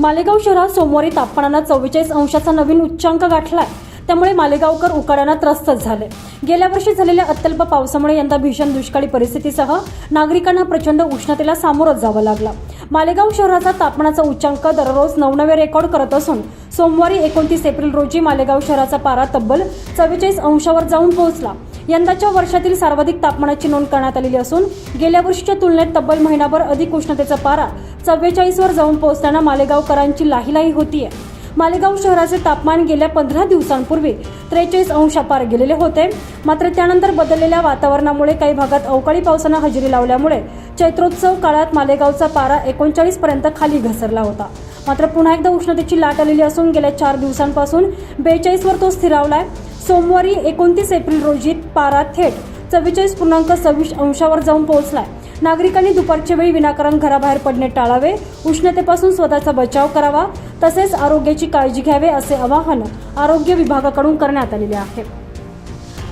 मालेगाव शहरात सोमवारी तापमानानं चव्वेचाळीस अंशाचा नवीन उच्चांक गाठलाय. त्यामुळे मालेगावकर उकाड्यानं त्रस्त झाले. गेल्या वर्षी झालेल्या अत्यल्प पावसामुळे यंदा भीषण दुष्काळी परिस्थितीसह नागरिकांना प्रचंड उष्णतेला सामोरं जावं लागलं. मालेगाव शहराचा तापमानाचा उच्चांक दररोज नवनवे रेकॉर्ड करत असून सोमवारी एकोणतीस एप्रिल रोजी मालेगाव शहराचा पारा तब्बल चव्वेचाळीस अंशावर जाऊन पोहोचला. यंदाच्या वर्षातील सर्वाधिक तापमानाची नोंद करण्यात आलेली असून गेल्या वर्षीच्या तुलनेत तब्बल महिनाभर अधिक उष्णतेचा पारा चव्वेचाळीसवर जाऊन पोहोचताना मालेगावकरांची लाहीलाही होतीये. मालेगाव शहराचे तापमान गेल्या पंधरा दिवसांपूर्वी त्रेचाळीस अंशापार गेलेले होते. मात्र त्यानंतर बदललेल्या वातावरणामुळे काही भागात अवकाळी पावसानं हजेरी लावल्यामुळे चैत्रोत्सव काळात मालेगावचा पारा एकोणचाळीस पर्यंत खाली घसरला होता. मात्र पुन्हा एकदा उष्णतेची लाट आलेली असून गेल्या चार दिवसांपासून बेचाळीसवर तो स्थिरावलाय. सोमवारी एकोणतीस एप्रिल रोजी पारा थेट चव्वेचाळीस पूर्णांक सव्वीस अंशावर जाऊन पोहोचलाय. नागरिकांनी दुपारच्या वेळी विनाकारण घराबाहेर पडणे टाळावे उष्णतेपासून स्वतःचा बचाव करावा तसेच आरोग्याची काळजी घ्यावे असे आवाहन आरोग्य विभागाकडून करण्यात आलेले आहे.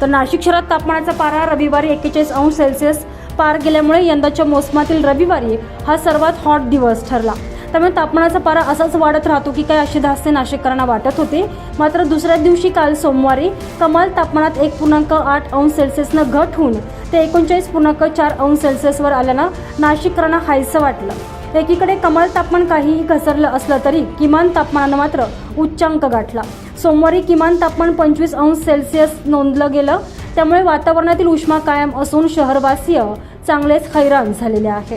तर नाशिक शहरात तापमानाचा पारा रविवारी एक्केचाळीस अंश सेल्सिअस पार गेल्यामुळे यंदाच्या मोसमातील रविवारी हा सर्वात हॉट दिवस ठरला. त्यामुळे तापमानाचा पारा असाच वाढत राहतो की काय अशी धास्ते नाशिककरांना वाटत होते. मात्र दुसऱ्या दिवशी काल सोमवारी कमाल तापमानात एक पूर्णांक आठ अंश सेल्सिअसनं घट होऊन ते एकोणचाळीस पूर्णांक चार अंश सेल्सिअसवर आल्यानं नाशिककरांना हायसं वाटलं. एकीकडे कमाल तापमान काहीही घसरलं असलं तरी किमान तापमानानं मात्र उच्चांक गाठला. सोमवारी किमान तापमान पंचवीस अंश सेल्सिअस नोंदलं गेलं. त्यामुळे वातावरणातील उष्मा कायम असून शहरवासीय चांगलेच हैराण झालेले आहे